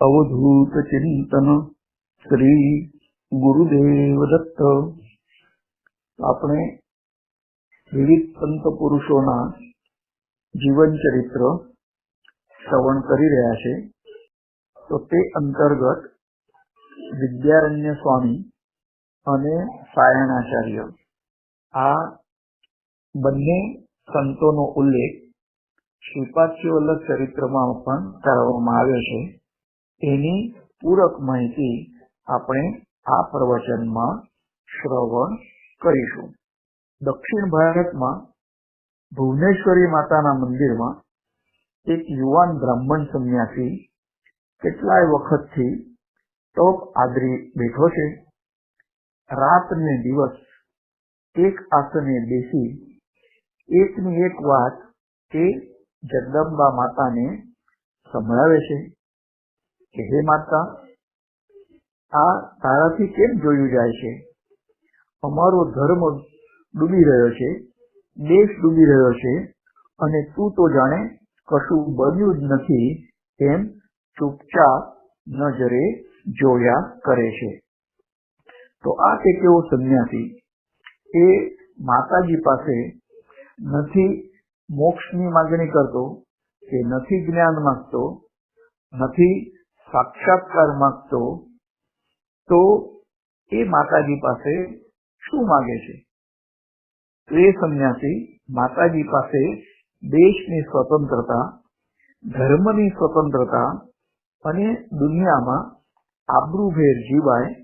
અવધૂત ચિંતન શ્રી ગુરુદેવ દત્ત આપણે વિવિધ સંત પુરુષોના જીવન ચરિત્ર શ્રવણ કરી રહ્યા છે તો તે અંતર્ગત વિદ્યારણ્ય સ્વામી અને સાયણાચાર્ય આ બંને સંતોનો ઉલ્લેખ વલ્લભ ચરિત્રમાં પણ કરવામાં આવ્યો છે એની પૂરક માહિતી આપણે આ પ્રવચનમાં શ્રવણ કરીશું. દક્ષિણ ભારતમાં ભુવનેશ્વરી માતાના મંદિરમાં એક યુવાન બ્રાહ્મણ સંન્યાસી કેટલાય વખતથી તપ આદરી બેઠો છે. રાત ને દિવસ એક આસને બેસી એકની એક વાત એ જગદંબા માતાને સંભળાવે છે. કે હે માતા, આ તારાથી કેમ જોયું જાય છે? અમારો ધર્મ ડૂબી રહ્યો છે, દેશ ડૂબી રહ્યો છે, અને તું તો જાણે કશું બન્યું જ નથી તેમ ચૂપચાપ નજરે જોયા કરે છે. તો આ તે કેવો સંન્યાસી? એ માતાજી પાસે નથી મોક્ષની માગણી કરતો કે નથી જ્ઞાન માંગતો, નથી સાક્ષાત્કાર માંગતો તો એ માતાજી પાસે શું માગે છે? એ સંન્યાસી માતાજી પાસે દેશની સ્વતંત્રતા, ધર્મની સ્વતંત્રતા અને દુનિયામાં આબરૂભેર જીવાય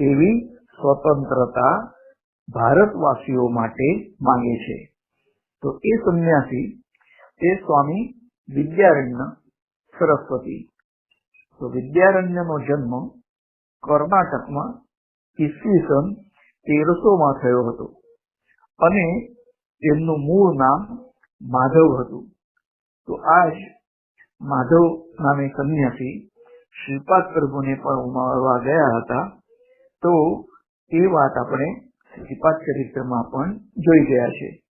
એવી સ્વતંત્રતા ભારતવાસીઓ માટે માંગે છે. તો એ સંન્યાસી, એ સ્વામી વિદ્યારણ્ય સરસ્વતી તો વિદ્યારણ્યનો જન્મ કર્ણાટકમાં ઈસવીસન તેરસોમાં થયો હતો. અને તેમનું મૂળ નામ માધવ હતું. તો આજ માધવ નામે સંન્યાસી શ્રીપાદ પ્રભુને પણ ઉમાળવા ગયા હતા. તો એ વાત આપણે શ્રીપાદ ચરિત્રમાં પણ જોઈ ગયા છે.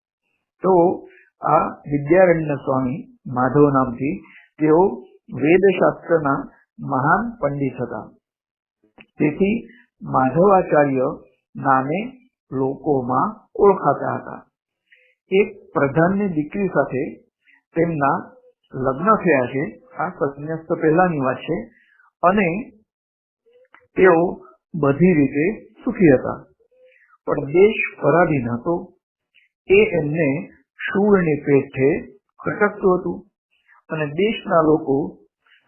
તો આ વિદ્યારણ્ય સ્વામી માધવ નામથી તેઓ વેદશાસ્ત્રના મહાન પંડિત હતા. તેથી માધવાચાર્ય નામે લોકોમાં ઓળખાતા હતા. એક પ્રધાનની દીકરી સાથે તેમના લગ્ન થયા છે. આ સંન્યાસ્ત પહેલાની વાત છે. અને તેઓ બધી રીતે સુખી હતા. પણ દેશ પરાધીન હતો. એ એમને શૂળની પેઠે ખટકતું હતું. અને દેશના લોકો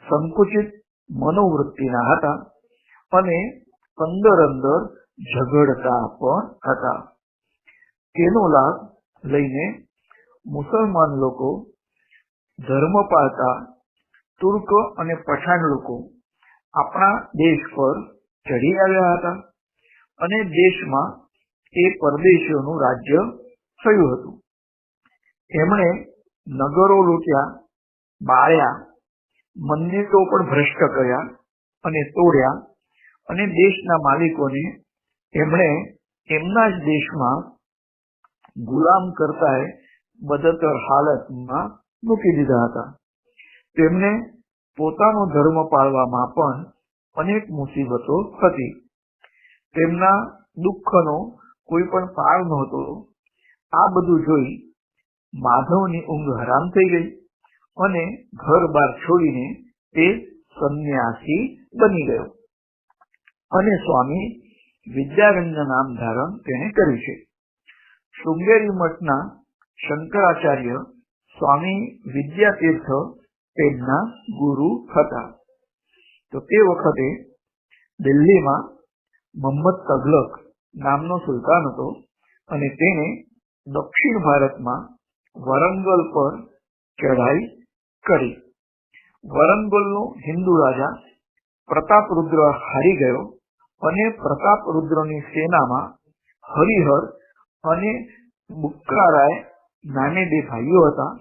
સંકુચિત મનોવૃત્તિના હતા અને અંદર અંદર ઝઘડતા પણ હતા. તેનો લાભ લઈને મુસલમાન લોકો ધર્મ પાળતા તુર્ક અને પઠાણ લોકો આપણા દેશ પર ચડી આવ્યા હતા અને દેશમાં એ પરદેશીઓનું રાજ્ય થયું હતું. એમણે નગરો લૂંટ્યા, બાળ્યા મંદિરો પણ ભ્રષ્ટ કર્યા અને તોડ્યા અને દેશના માલિકોને એમણે એમના જ દેશમાં ગુલામ કરતા બદતર હાલતમાં મૂકી દીધા હતા. તેમને પોતાનો ધર્મ પાળવામાં પણ અનેક મુસીબતો હતી. તેમના દુઃખનો કોઈ પણ પાર નહોતો. આ બધું જોઈ માધવની ઊંઘ હરામ થઈ ગઈ. અને ઘર બાર છોડીને તે સંન્યાસી બની ગયો. અને સ્વામી વિદ્યારણ્ય નામ ધારણ તેને કર્યું છે. શૃંગેરી મઠના શંકરાચાર્ય સ્વામી વિદ્યાતીર્થ તેમના ગુરુ હતા. તો તે વખતે દિલ્હીમાં મોહમ્મદ તગલક નામનો સુલતાન હતો અને તેને દક્ષિણ ભારતમાં વરંગલ પર ચઢાઈ કરી. વરંગલનો હિન્દુ રાજા પ્રતાપરુદ્ર હારી ગયો અને પ્રતાપરુદ્રની સેનામાં હરિહર અને બુક્કારાય નામે બે ભાઈઓ હતા,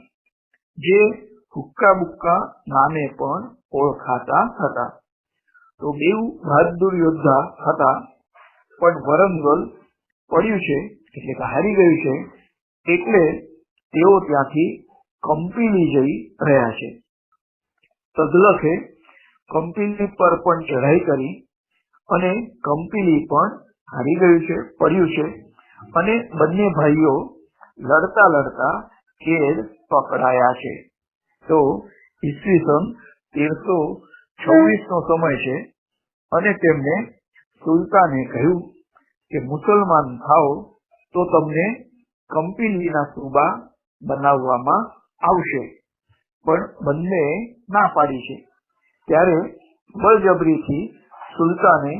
જે હુક્કા બુક્કા નામે પણ ઓળખાતા હતા. તો બેઉ બહાદુર યોદ્ધા હતા, પણ વરંગલ પડ્યું છે, એટલે કે હારી ગયું છે, એટલે તેઓ ત્યાંથી કંપીલી જઈ રહ્યા છે. તદલખે કંપીલી પર પણ ચઢાઈ કરી અને કંપીલી પણ હારી ગયું છે, પડ્યું છે અને બંને ભાઈઓ લડતા લડતા કેદ પકડાયા છે. તો ઈસવીસન તેરસો છવ્વીસ નો સમય છે અને તેમને સુલતાને કહ્યું કે, મુસલમાન થાઓ તો તમને કંપીલીના સુબા બનાવવામાં આવશે. પણ બંને ના પાડી છે. ત્યારે બળજબરીથી સુલતાને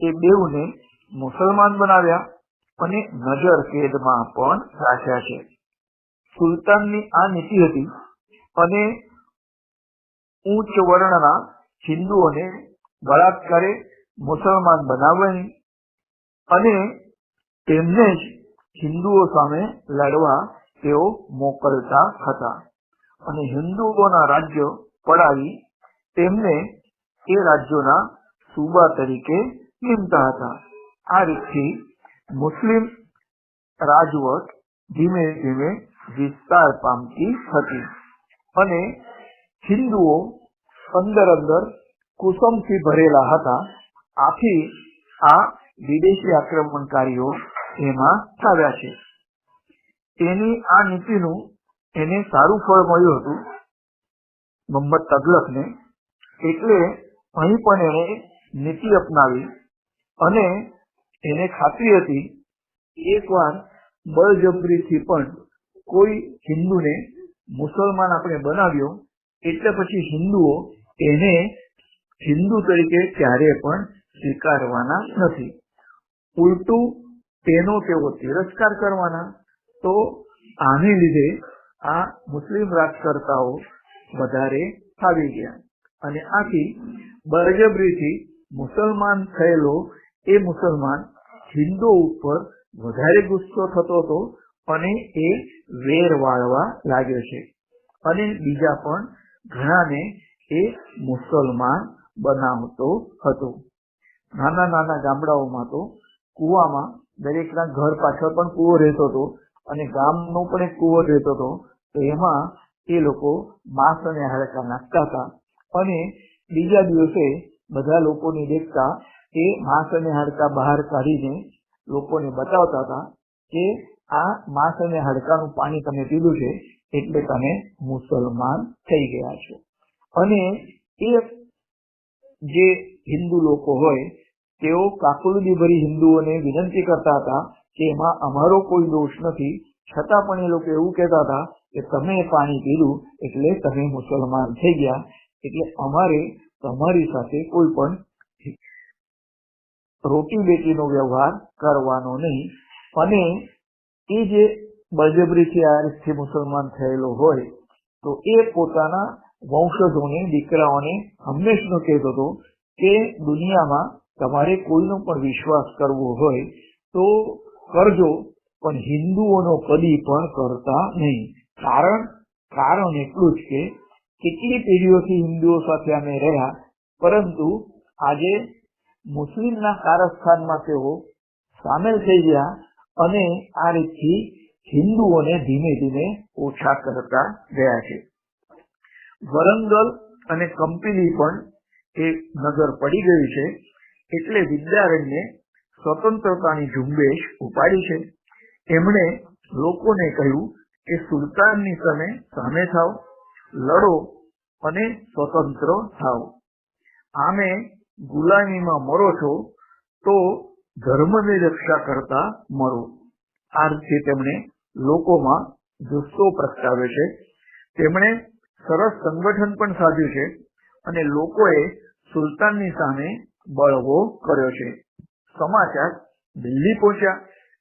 એ બેઉને મુસલમાન બનાવ્યા અને નજર કેદમાં પણ રાખ્યા છે. સુલતાનની આ નીતિ હતી અને ઉચ્ચ વર્ણના હિન્દુઓને બળાત્કારે મુસલમાન બનાવવાની અને તેમને જ હિન્દુઓ સામે લડવા તેઓ મોકલતા હતા. અને હિન્દુઓના રાજ્યો પડાવી તેમને એ રાજ્યોના સુબા તરીકે નીમતા હતા. આ રીતથી મુસ્લિમ રાજવટ ધીમે ધીમે વિસ્તાર પામતી હતી અને હિન્દુઓ અંદર અંદર કુસમથી ભરેલા હતા. આથી આ વિદેશી આક્રમણકારીઓ એમાં આવ્યા છે. તેની આ નીતિનું એને સારું ફળ મળ્યું હતું મોહમ્મદ તગલકને એટલે અહીં પણ એણે નીતિ અપનાવી અને એને ખાતરી હતી, એકવાર બળજબરીથી પણ કોઈ હિન્દુને મુસલમાન આપણે બનાવ્યો, એટલે પછી હિન્દુઓ એને હિન્દુ તરીકે ક્યારે પણ સ્વીકારવાના નથી. ઉલટું તેનો તેઓ તિરસ્કાર કરવાના તો આને લીધે આ મુસ્લિમ રાજકર્તાઓ વધારે ફાવી ગયા. અને આથી બળજબરીથી મુસલમાન થયેલો એ મુસલમાન હિન્દુ ઉપર વધારે ગુસ્સો થતો હતો અને એ વેર વાળવા લાગ્યો છે. અને બીજા પણ ઘણાને એ મુસલમાન બનાવતો હતો. નાના નાના ગામડાઓમાં તો કુવામાં દરેકના ઘર પાછળ પણ કુવો રહેતો હતો. અને ગામનો પણ એક કુવો રહેતો હતો, તો એમાં એ લોકો માંસ અને હાડકા નાખતા હતા. અને બીજા દિવસે બધા લોકોને દેખતા એ માંસ અને હાડકા બહાર કાઢીને લોકોને બતાવતા હતા કે આ માંસ અને હાડકાનું પાણી તમે પીધું છે એટલે તમે મુસલમાન થઈ ગયા છો. અને એ જે હિન્દુ લોકો હોય, તેઓ કાકુલદી ભરી હિન્દુઓને વિનંતી કરતા હતા કે એમાં અમારો કોઈ દોષ નથી. છતાં પણ એ લોકો એવું કહેતા હતા કે તમે પાણી પીધું એટલે તમે મુસલમાન થઈ ગયા. એટલે અમારે તમારી સાથે કોઈ પણ રોટી બેટીનો વ્યવહાર કરવાનો નહીં. અને એ જે બળજબરીથી આ રીતથી મુસલમાન થયેલો હોય, તો એ પોતાના વંશજોને, દીકરાઓને હંમેશનો કહેતો હતો કે દુનિયામાં તમારે કોઈનો પણ વિશ્વાસ કરવો હોય તો કરજો, પણ હિન્દુઓનો કદી પણ કરતા નહીં. કારણ કારણ એટલું જ કે કેટલી પેઢીઓથી હિન્દુઓ સાથે અમે રહ્યા, પરંતુ આજે મુસ્લિમના કારસ્થાનમાં તેઓ સામેલ થઈ ગયા અને આ રીતથી હિન્દુઓને ધીમે ધીમે ઓછા કરતા ગયા છે. વરંગલ અને કંપીલી પણ એ નગર પડી ગયું છે, એટલે વિદ્યારણ્ય સ્વતંત્રતાની ઝુંબેશ ઉપાડી છે. એમણે લોકોને કહ્યું કે સુલતાનની તમે સામે થાવ લડો અને સ્વતંત્ર થાવ આમે ગુલામીમાં મરો છો, તો ધર્મની રક્ષા કરતા મરો. આ રીતે તેમણે લોકોમાં જુસ્સો પ્રગટાવ્યો છે. તેમણે સરસ સંગઠન પણ સાધ્યું છે અને લોકોએ સુલતાનની સામે બળવો કર્યો છે. સમાચાર દિલ્હી પહોંચ્યા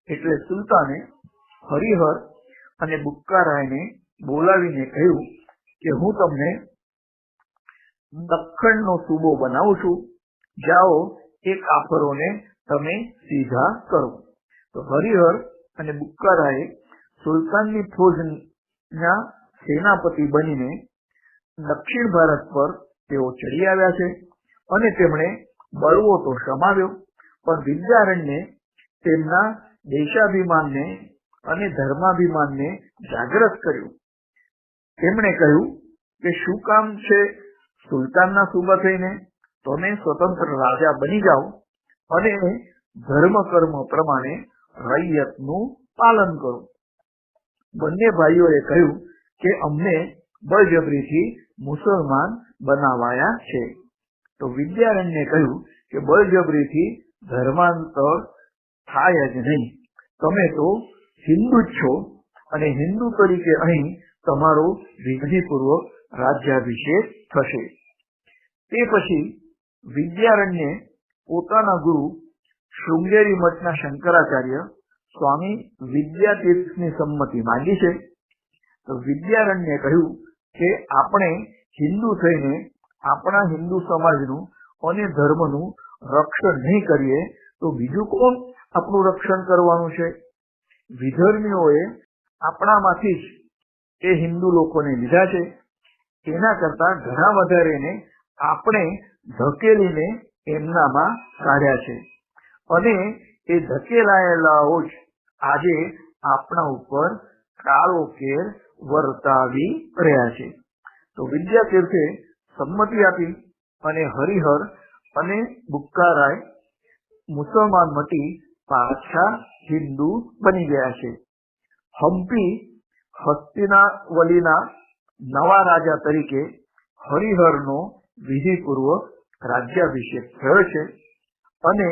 એટલે સુલતાને હરિહર અને બુક્કારાયને બોલાવીને કહ્યું કે હું તમને દખ્ખણનો સૂબો બનાવું છું. જાઓ એ કાફરોને તમે સીધા કરો. તો હરિહર અને બુક્કારાએ સુલતાનની ફોજના સેનાપતિ બનીને દક્ષિણ ભારત પર તેઓ ચડી આવ્યા છે અને તેમણે બળવો તો સમાવ્યો. પણ વિદ્યારણ્યે તેમના દેશાભિમાનને અને ધર્માભિમાનને જાગ્રત કર્યું. તેમણે કહ્યું કે શું કામ છે સુલતાનના સુબા થઈને? તમે સ્વતંત્ર રાજા બની જાઓ અને ધર્મ કર્મ પ્રમાણે રૈયતનું પાલન કરો. બંને ભાઈઓએ કહ્યું કે અમને બળજબરીથી મુસલમાન બનાવાયા છે. તો વિદ્યારણ્યે કહ્યું કે બળજબરીથી ધર્માંતર થાય જ નહીં. તમે તો હિન્દુ જ છો અને હિન્દુ તરીકે અહીં તમારો વિધિપૂર્વક રાજ્યાભિષેક થશે. તે પછી વિદ્યારણ્ય પોતાના ગુરુ શૃંગેરી મઠના શંકરાચાર્ય સ્વામી વિદ્યાતીર્થની સંમતિ માંગી છે. તો વિદ્યારણ્યે કહ્યું કે આપણે હિન્દુ થઈને આપણા હિન્દુ સમાજનું અને ધર્મનું રક્ષણ નહીં કરીએ, તો બીજું કોણ આપણું રક્ષણ કરવાનું છે? વિધર્મીઓએ આપણામાંથી જ એ હિન્દુ લોકોને લીધા છે. એના કરતા ઘણા વધારેને આપણે ધકેલીને એમનામાં કાઢ્યા છે. અને એ ધકેલાયેલાઓ જ આજે આપણા ઉપર કાળો કેર વર્તાવી રહ્યા છે. તો વિદ્યાતીર્થે સંમતિ આપી અને હરિહર અને બુક્કારાય મુસલમાન મટી પાછા હિન્દુ બની ગયા છે. હમ્પી હસ્તિનાવલીના નવા રાજા તરીકે હરિહરનો વિધિપૂર્વક રાજ્યાભિષેક થયો છે અને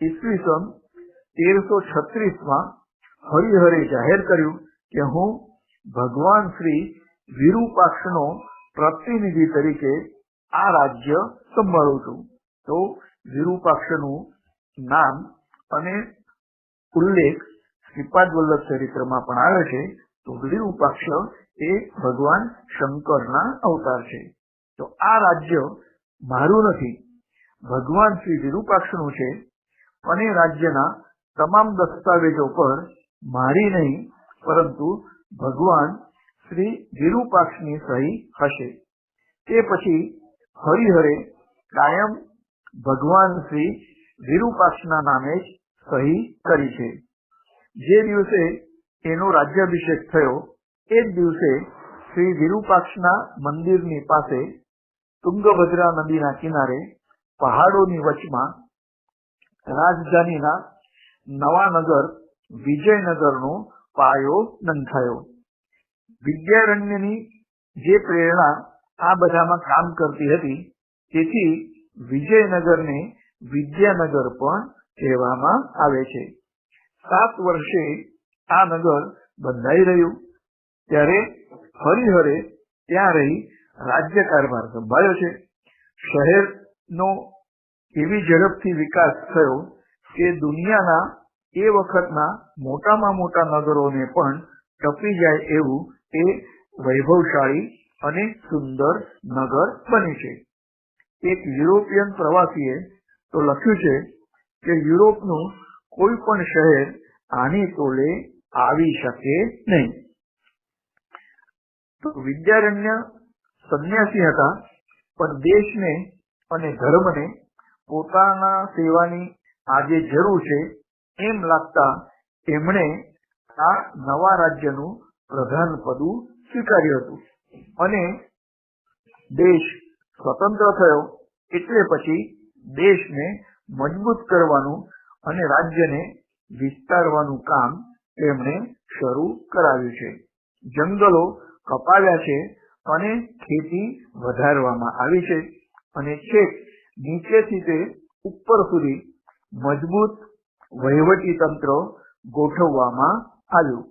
ઈસવીસન તેરસો છત્રીસમાં હરિહરે જાહેર કર્યું કે હું ભગવાન શ્રી વિરૂપાક્ષનો પ્રતિનિધિ તરીકે આ રાજ્ય સંભાળું છું. તો વિરૂપાક્ષનું નામ અને ઉલ્લેખ શ્રીપાદ વલ્લભ ચરિત્રમાં પણ આવે છે, તો વિરૂપાક્ષ એ ભગવાન શંકરના અવતાર છે. તો આ રાજ્ય મારું નથી, ભગવાન શ્રી વિરૂપાક્ષનું છે અને રાજ્યના તમામ દસ્તાવેજો પર મારી નહીં, પરંતુ ભગવાન શ્રી વિરૂપાક્ષની સહી હશે. તે પછી હરિહરે કાયમ ભગવાન શ્રી વિરૂપાક્ષના નામે જ સહી કરી છે. જે દિવસે એનો રાજ્યાભિષેક થયો, એ જ દિવસે શ્રી વિરૂપાક્ષના મંદિરની પાસે તુંગભદ્રા નદીના કિનારે પહાડોની વચમાં રાજધાનીના નવા નગર વિજયનગરનો પાયો નંખાયો. વિદ્યારણ્યની જે પ્રેરણા આ બધામાં કામ કરતી હતી. તેથી વિજયનગરને વિદ્યાનગર પણ કહેવામાં આવે છે. સાત વર્ષે આ નગર બંધાઈ રહ્યું. ત્યારે હરિહરે ત્યાં રહી રાજ્ય કારભાર સંભાળ્યો છે. શહેરનો એવી ઝડપથી વિકાસ થયો કે દુનિયાના એ વખતના મોટામાં મોટા નગરોને પણ ટપી જાય એવું એ વૈભવશાળી અને સુંદર નગર બની છે. એક યુરોપિયન પ્રવાસીએ તો લખ્યું છે કે યુરોપનું કોઈ પણ શહેર આની તોલે આવી શકે નહીં. તો વિદ્યારણ્ય સંન્યાસી હતા, પણ દેશને અને ધર્મને પોતાના સેવાની આજે જરૂર છે એમ લાગતા એમણે આ નવા રાજ્યનું પ્રધાન પદું સ્વીકાર્યું હતું. અને દેશ સ્વતંત્ર થયો એટલે પછી દેશને મજબૂત કરવાનું અને રાજ્યને વિસ્તારવાનું કામ તેમણે શરૂ કરાવ્યું છે. જંગલો કપાવ્યા છે અને ખેતી વધારવામાં આવી છે અને છેક નીચેથી તે ઉપર સુધી મજબૂત વહીવટી તંત્ર ગોઠવવામાં આવ્યું,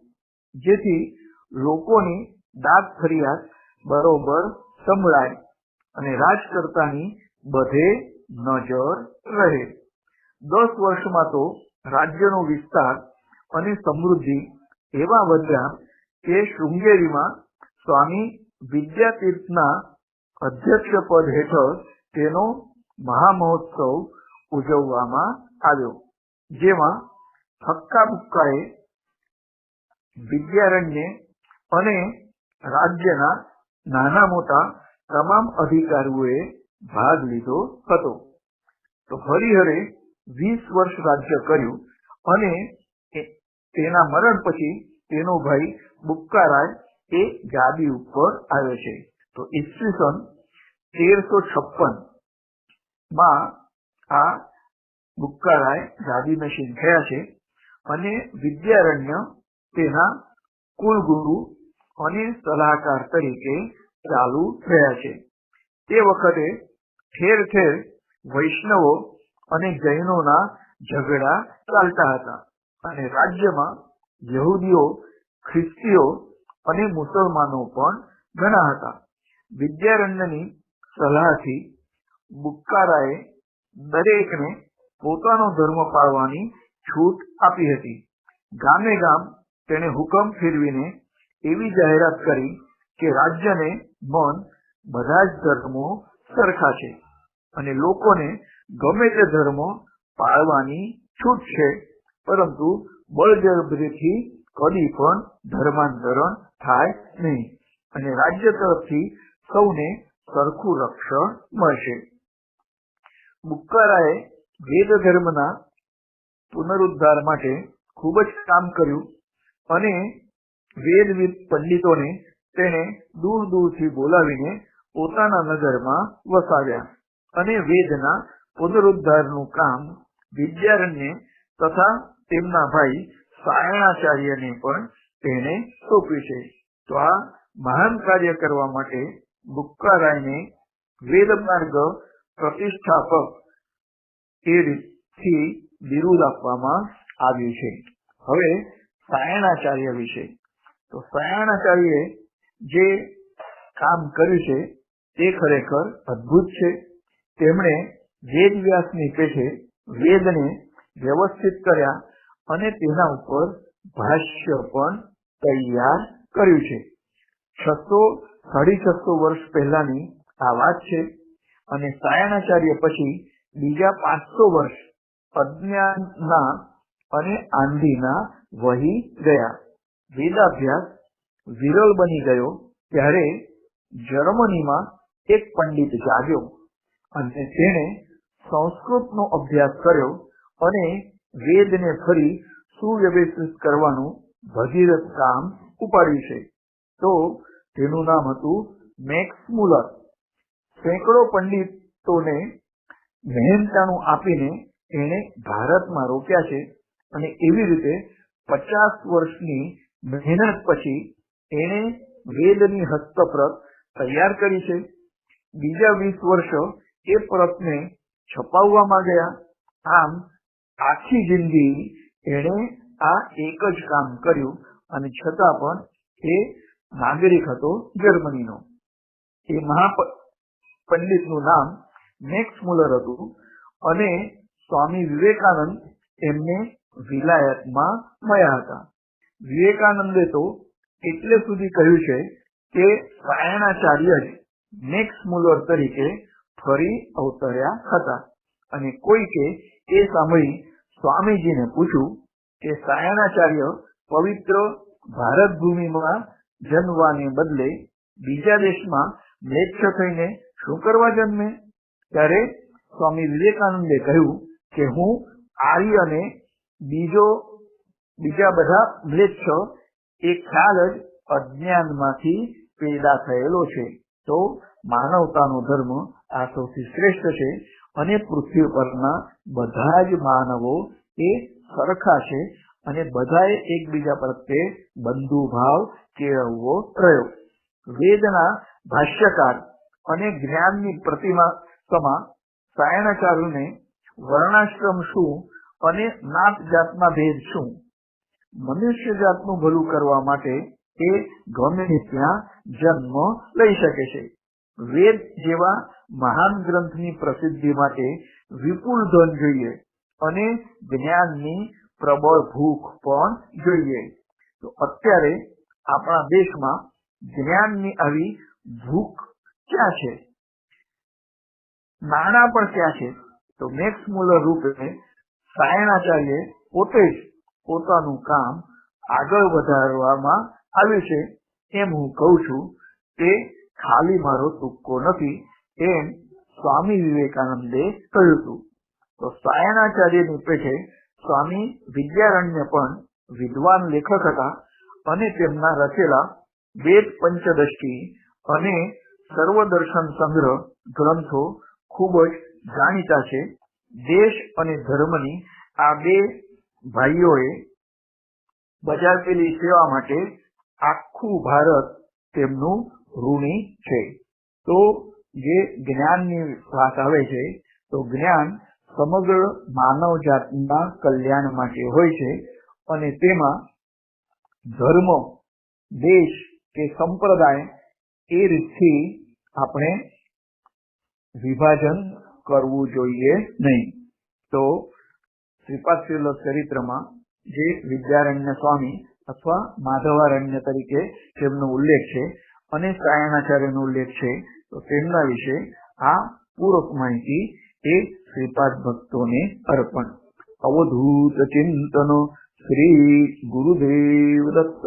જેથી લોકોની દાદ ફરિયાદ બરોબર સંભળાય અને રાજકર્તાની બધે નજર રહે. દસ વર્ષમાં તો રાજ્યનો વિસ્તાર અને સમૃદ્ધિ એવા વધ્યા કે શૃંગેરીમાં સ્વામી વિદ્યાતીર્થના અધ્યક્ષ પદ હેઠળ તેનો મહામહોત્સવ ઉજવવામાં આવ્યો, જેમાં હક્કા બુક્કાએ વિદ્યારણ્ય અને રાજ્યના નાના મોટા તમામ અધિકારીઓએ ભાગ લીધો હતો. તો હરિહરે વીસ વર્ષ રાજ્ય કર્યું અને તેના મરણ પછી તેનો ભાઈ બુક્કારાય એ ગાદી ઉપર આવે છે. તો ઈસવીસન તેરસો છપ્પનમાં આ બુક્કારાય ગાદીનશીન થયા છે અને વિદ્યારણ્ય તેના કુલગુરુ અને સલાહકાર તરીકે ચાલુ રહ્યા છે. તે વખતે ઠેર ઠેર વૈષ્ણવો અને જૈનોના ઝઘડા ચાલતા હતા અને રાજ્યમાં યહૂદીઓ, ખ્રિસ્તીઓ અને મુસલમાનો પણ ઘણા હતા. વિદ્યારણ્યની સલાહથી બુક્કારાએ દરેકને પોતાનો ધર્મ પાળવાની છૂટ આપી હતી. ગામે ગામ તેણે હુકમ ફેરવીને એવી જાહેરાત કરી કે રાજ્યને મન બધા જ ધર્મો સરખા છે અને લોકોને ગમે તે ધર્મ પાળવાની છૂટ છે. પરંતુ બળજબરીથી કદી પણ ધર્માંતરણ થાય નહીં અને રાજ્ય તરફથી સૌને સરખું રક્ષણ મળશે. બુક્કારાએ વેદ ધર્મના પુનરુદ્ધાર માટે ખૂબ જ કામ કર્યું અને વેદવિદ પંડિતોને તેને દૂર દૂરથી બોલાવીને પોતાના નગરમાં વસાવ્યા અને વેદના પુનરુદ્ધારનું કામ વિદ્યારણ્ય તથા તેમના ભાઈ સાયણાચાર્યને પણ તેને સોંપ્યું છે. તો આ મહાન કાર્ય કરવા માટે બુક્કારાયને વેદ માર્ગ પ્રતિષ્ઠાપક એ રીતથી બિરુદ આપવામાં આવ્યું છે. હવે સાયણાચાર્ય વિશે તો સાયણાચાર્યએ જે કામ કર્યું છે, તે ખરેખર અદ્ભુત છે. તેમણે વેદ વ્યાસની પેઠે વેદને વ્યવસ્થિત કર્યા અને તેના ઉપર ભાષ્ય પણ તૈયાર કર્યું છે. છસો સાડી છસો વર્ષ પહેલાની આ વાત છે અને સાયણાચાર્ય પછી બીજા પાંચસો વર્ષ અજ્ઞાનના અને આંધીના વહી ગયા. વેદાભ્યાસ વિરલ બની ગયો ત્યારે જર્મનીમાં એક પંડિત જાગ્યો અને તેણે સંસ્કૃતનો અભ્યાસ કર્યો અને વેદને ફરી સુવ્યવસ્થિત કરવાનું ભગીરથ કામ ઉપાડ્યું છે. તો તેનું નામ હતું મેક્સ મુલર. સેંકડો પંડિતોને મહેનતાણું આપીને એણે ભારતમાં રોક્યા છે અને એવી રીતે પચાસ વર્ષની મહેનત પછી એણે વેદની હસ્તપ્રત તૈયાર કરી છે. બીજા વીસ વર્ષ એ પ્રતને છપાવવામાં ગયા. આમ આખી જિંદગી એણે આ એક જ કામ કર્યું અને છતાં પણ એ નાગરિક હતો જર્મનીનો. એ મહાપંડિતનું નામ મેક્સ મુલર હતું અને સ્વામી વિવેકાનંદ એમને વિલાયતમાં મળ્યા હતા. વિવેકાનંદે તો એટલે સુધી કહ્યું છે કે સાયણાચાર્ય જ મેક્સ મુલર તરીકે ફરી અવતર્યા હતા. અને કોઈકે એ સાંભળી સ્વામીજીને પૂછ્યું કે સાયણાચાર્ય પવિત્ર ભારત ભૂમિમાં જન્મવાને બદલે બીજા દેશમાં મ્લેચ્છ થઈને શું કરવા જન્મે? ત્યારે સ્વામી વિવેકાનંદે કહ્યું કે હું આર્યને બીજો બીજા બધા મ્લેચ્છ એ ખ્યાલ જ અજ્ઞાનમાંથી પેદા થયેલો છે. તો માનવતાનો ધર્મ આ સૌથી શ્રેષ્ઠ છે અને પૃથ્વી પરના બધા જ માનવો એ સરખા છે અને બધાએ એકબીજા પ્રત્યે બંધુ ભાવ કેળવવો રહ્યો વેદના, ભાષ્યકાર અને જ્ઞાનની પ્રતિમા સમા વર્ણાશ્રમ શું અને નાત જાતના ભેદ શું? મનુષ્ય જાતનું ભલું કરવા માટે એ ગમે ત્યાં જન્મ લઈ શકે છે. વેદ જેવા મહાન ગ્રંથની પ્રસિદ્ધિ માટે વિપુલ ધન જોઈએ અને જ્ઞાનની પ્રબળ ભૂખ પણ જોઈએ. તો અત્યારે આપણા દેશમાં જ્ઞાનની આવી ભૂખ ક્યાં છે? નાણાં પણ ક્યાં છે? તો મેક્સ મુલર રૂપે સાયણાચાર્ય પોતે જ પોતાનું કામ આગળ વધારવામાં આવ્યું છે. એમ હું કહું છું, તે ખાલી મારો તુક્કો નથી, એમ સ્વામી વિવેકાનંદે કહ્યું હતું. તો સાયણાચાર્યની છે સ્વામી વિદ્યારણ્ય પણ વિદ્વાન લેખક હતા અને તેમના રચેલા વેદ પંચદષ્ટિ અને સર્વદર્શન સંગ્રહ ગ્રંથો ખૂબ જ જાણીતા છે. દેશ અને ધર્મની આ બે ભાઈઓએ બજાવેલી સેવા માટે આખું ભારત તેમનું ઋણી છે. તો જે જ્ઞાનની વાત આવે છે, તો જ્ઞાન સમગ્ર માનવ જાતના કલ્યાણ માટે હોય છે અને તેમાં ધર્મ, દેશ કે સંપ્રદાય એ રીતથી આપણે વિભાજન કરવું જોઈએ નહીં. તો શ્રીપાદ ચરિત્રમાં જે વિદ્યારણ્ય સ્વામી અથવા માધવારણ્ય તરીકે તેમનો ઉલ્લેખ છે અને સાયણાચાર્યનો ઉલ્લેખ છે. તો તેમના વિશે આ પૂરક માહિતી એ શ્રીપાદ ભક્તોને અર્પણ. અવધૂત ચિંતન શ્રી ગુરુદેવ દત્ત.